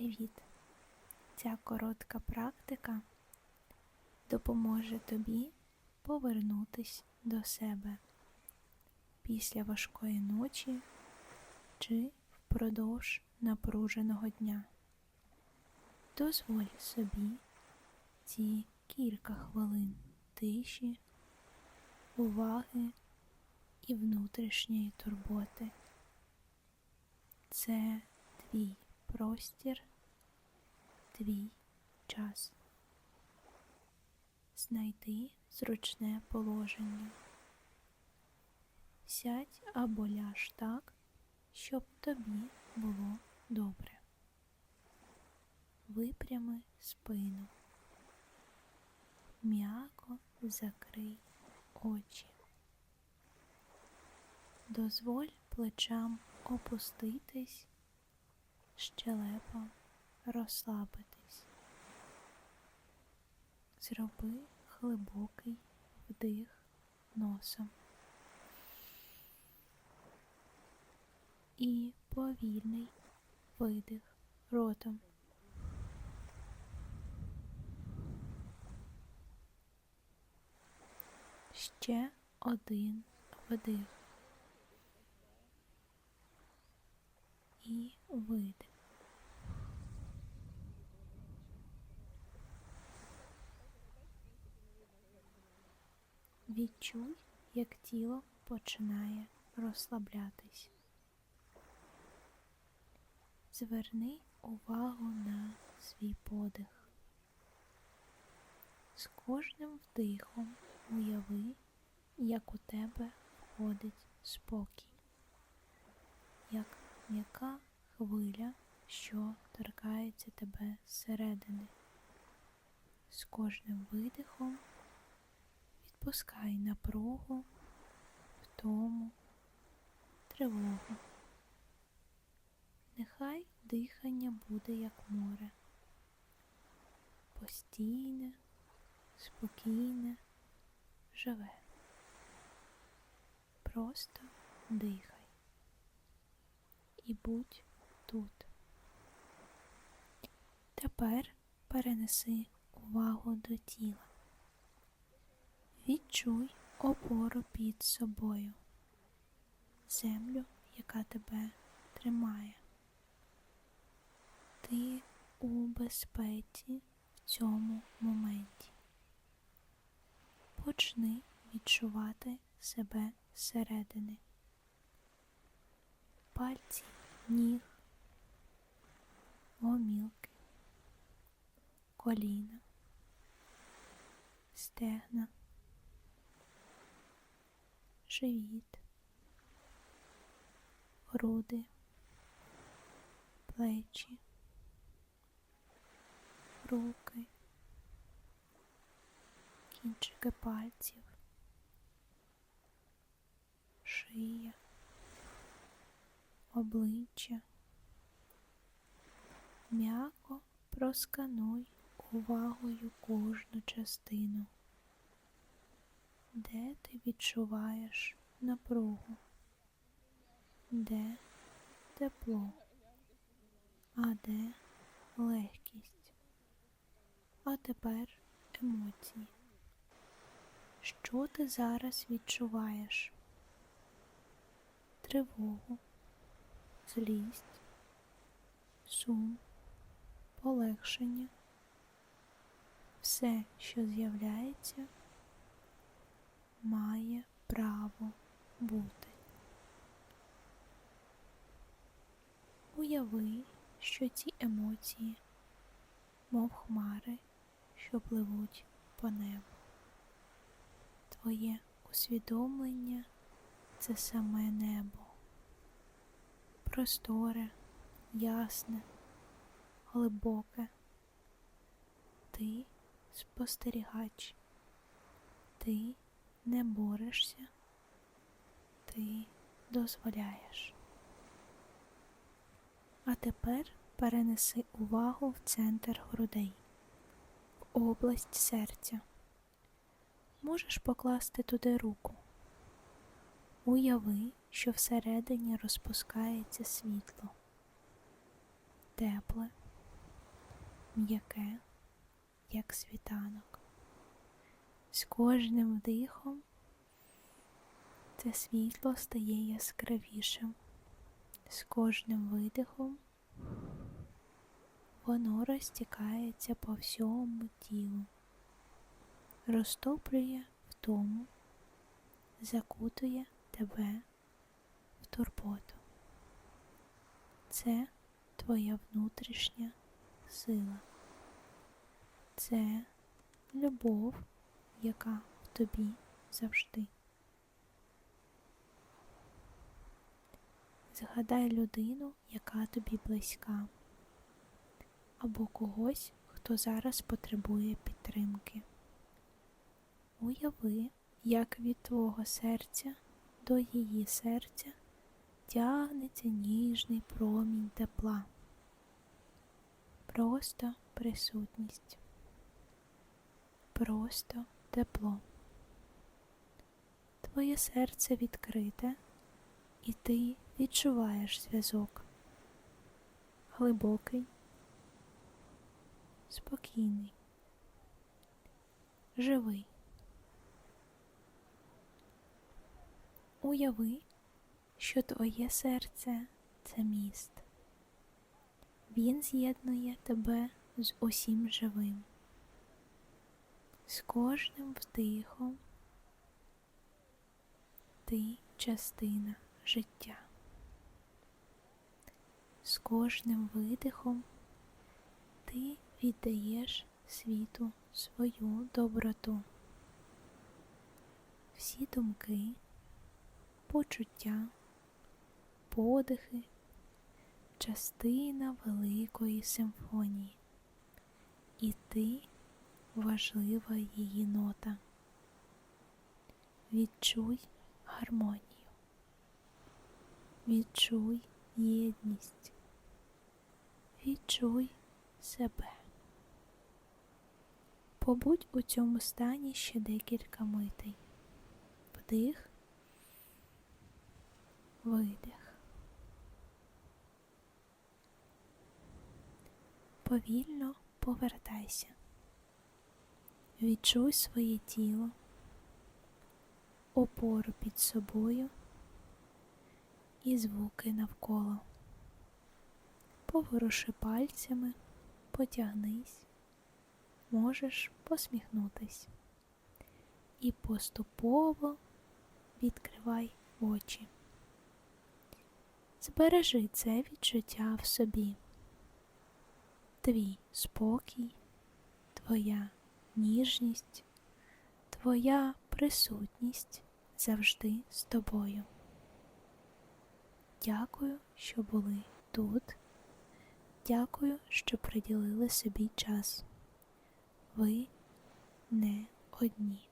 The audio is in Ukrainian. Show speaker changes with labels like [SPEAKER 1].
[SPEAKER 1] Привіт! Ця коротка практика допоможе тобі повернутись до себе після важкої ночі чи впродовж напруженого дня. Дозволь собі ці кілька хвилин тиші, уваги і внутрішньої турботи. Це твій простір, твій час. Знайди зручне положення. Сядь або ляж так, щоб тобі було добре. Випрями спину. М'яко закрий очі. Дозволь плечам опуститись, щелепа розслабитись. Зроби глибокий вдих носом і повільний видих ротом. Ще один вдих. І видих. Відчуй, як тіло починає розслаблятись. Зверни увагу на свій подих. З кожним вдихом уяви, як у тебе входить спокій, як м'яка хвиля, що торкається тебе зсередини. З кожним видихом відпускай напругу, втому, тривогу. Нехай дихання буде як море, постійне, спокійне, живе. Просто дихай і будь тут. Тепер перенеси увагу до тіла. Відчуй опору під собою, землю, яка тебе тримає. Ти у безпеці в цьому моменті. Почни відчувати себе зсередини. Пальці, ніг, гомілки, коліна, стегна, живіт, груди, плечі, руки, кінчики пальців, шия, обличчя. М'яко проскануй увагою кожну частину, де ти відчуваєш напругу, де тепло, а де легкість. А тепер емоції. Що ти зараз відчуваєш? Тривогу, злість, сум, полегшення. Все, що з'являється, має право бути. Уяви, що ці емоції, мов хмари, що пливуть по небу. Твоє усвідомлення це саме небо, просторе, ясне, глибоке. Ти спостерігач, ти не борешся, ти дозволяєш. А тепер перенеси увагу в центр грудей, в область серця. Можеш покласти туди руку. Уяви, що всередині розпускається світло, тепле, м'яке, як світанок. З кожним вдихом це світло стає яскравішим. З кожним видихом воно розтікається по всьому тілу, розтоплює втому, закутує тебе в турботу. Це твоя внутрішня сила. Це любов, яка в тобі завжди. Згадай людину, яка тобі близька, або когось, хто зараз потребує підтримки. Уяви, як від твого серця до її серця тягнеться ніжний промінь тепла. Просто присутність. Просто тепло. Твоє серце відкрите, і ти відчуваєш зв'язок. Глибокий, спокійний, живий. Уяви, що твоє серце це міст. Він з'єднує тебе з усім живим. З кожним вдихом ти частина життя. З кожним видихом ти віддаєш світу свою доброту. Всі думки, почуття, подихи, частина великої симфонії, і ти важлива її нота. Відчуй гармонію. Відчуй єдність. Відчуй себе. Побудь у цьому стані ще декілька митей. Вдих, видих. Повільно повертайся. Відчуй своє тіло, опору під собою і звуки навколо. Поворуши пальцями, потягнись, можеш посміхнутись і поступово відкривай очі. Збережи це відчуття в собі. Твій спокій, твоя ніжність, твоя присутність завжди з тобою. Дякую, що були тут. Дякую, що приділили собі час. Ви не одні.